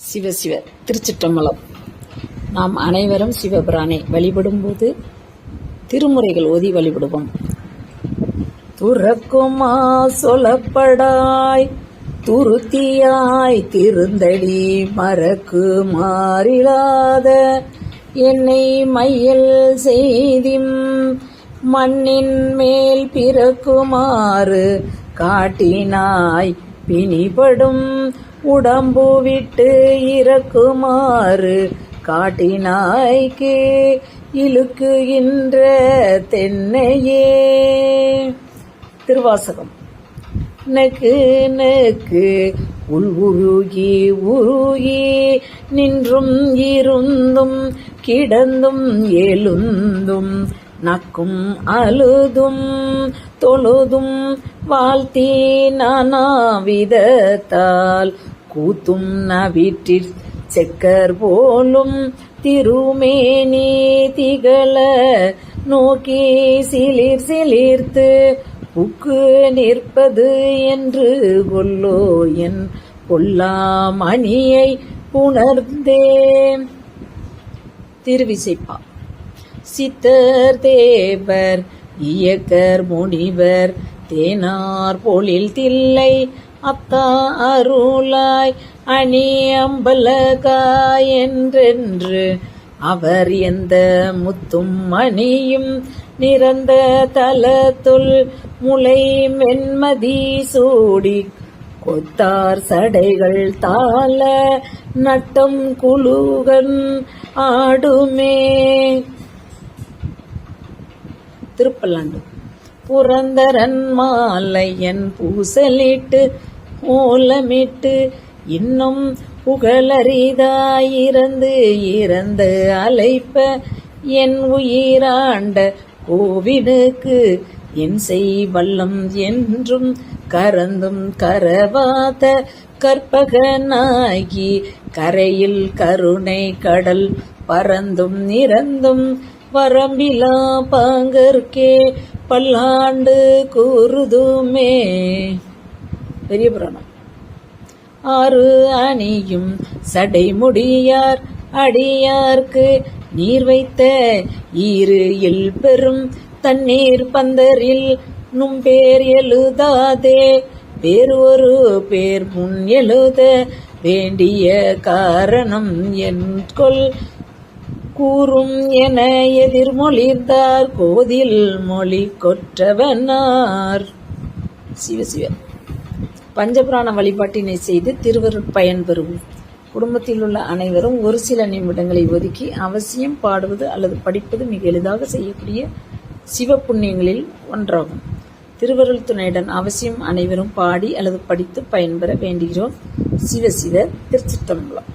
சிவ சிவ திருச்சிற்றம்பலம். நாம் அனைவரும் சிவபிரானை வழிபடும்போது திருமுறைகள் ஓதி வழிபடுவோம். துறக்குமா சொல்லப்படாய் துருத்தியாய் திருந்தடி மறக்கு மாறிலாத என்னை மையல் செய்திம் மண்ணின் மேல் பிறக்குமாறு காட்டினாய் பிணிபடும் உடம்பு விட்டு இறக்குமாறு காட்டினாய்க்கே இழுக்குகின்ற தென்னையே. திருவாசகம். நக்கு நக்கு உள் உருகி உருகி நின்றும் இருந்தும் கிடந்தும் எழுந்தும் நக்கும் அழுதும் தொழுதும் வாழ்த்தி நானாவிதத்தால் கூத்தும் நவிற்றிற் செக்கர் போலும் திருமேனி திகழ நோக்கி சிலிர் சிலிர்த்து புக்கு நிற்பது என்று கொல்லோ என் பொல்லாமணியை புணர்ந்தே திருவிசைப்பா. சித்தர் தேவர் இயக்கர் முனிவர் தேனார் பொழில் தில்லை அத்தா அருளாய் அணி அம்பலகாய் என்றென்று அவர் எந்த முத்தும் மணியும் நிறந்த தலத்துள் முளை மென்மதி சூடி கொத்தார் சடைகள் தாள நட்டம் குழுகன் ஆடுமே. திருப்பல்லாண்டு புரந்தரன் மாலையன் பூசலிட்டு ஓலமிட்டு இன்னும் புகழறிதாயிருந்து இறந்து அலைப்ப என் உயிராண்ட கோவினுக்கு என் செய் வல்லம் என்றும் கரந்தும் கரவாத கற்பகனாகி கரையில் கருணை கடல் பறந்தும் நிறந்தும் வரம்பிலா பாங்கற்கே பல்லாண்டு கூறுதுமே. பெரிய புராணம் ஆறு அணியும் சடைமுடியார் அடியார்க்கு நீர் வைத்த ஈரு இல் பெரும் தண்ணீர் பந்தரில் நும் பேர் எழுதாதே வேறு ஒரு பேர் முன் எழுத வேண்டிய காரணம் என் கூறும் என எதிர்மொழிந்தார் கோதில் மொழி கொற்றவனார். சிவசிவ பஞ்சபுராண வழிபாட்டினை செய்து திருவருட் பயன் பெறுவோம். குடும்பத்தில் உள்ள அனைவரும் ஒரு சில நிமிடங்களை ஒதுக்கி அவசியம் பாடுவது அல்லது படிப்பது மிக எளிதாக செய்யக்கூடிய சிவ புண்ணியங்களில் ஒன்றாகும். திருவருள் துணையுடன் அவசியம் அனைவரும் பாடி அல்லது படித்து பயன்பெற வேண்டுகிறோம். சிவ சிவ திருச்சிற்றம்பலம்.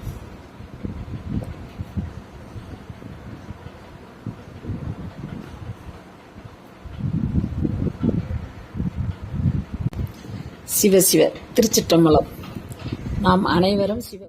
சிவ சிவ. திருச்சிற்றம்பலம். நாம் அனைவரும் சிவ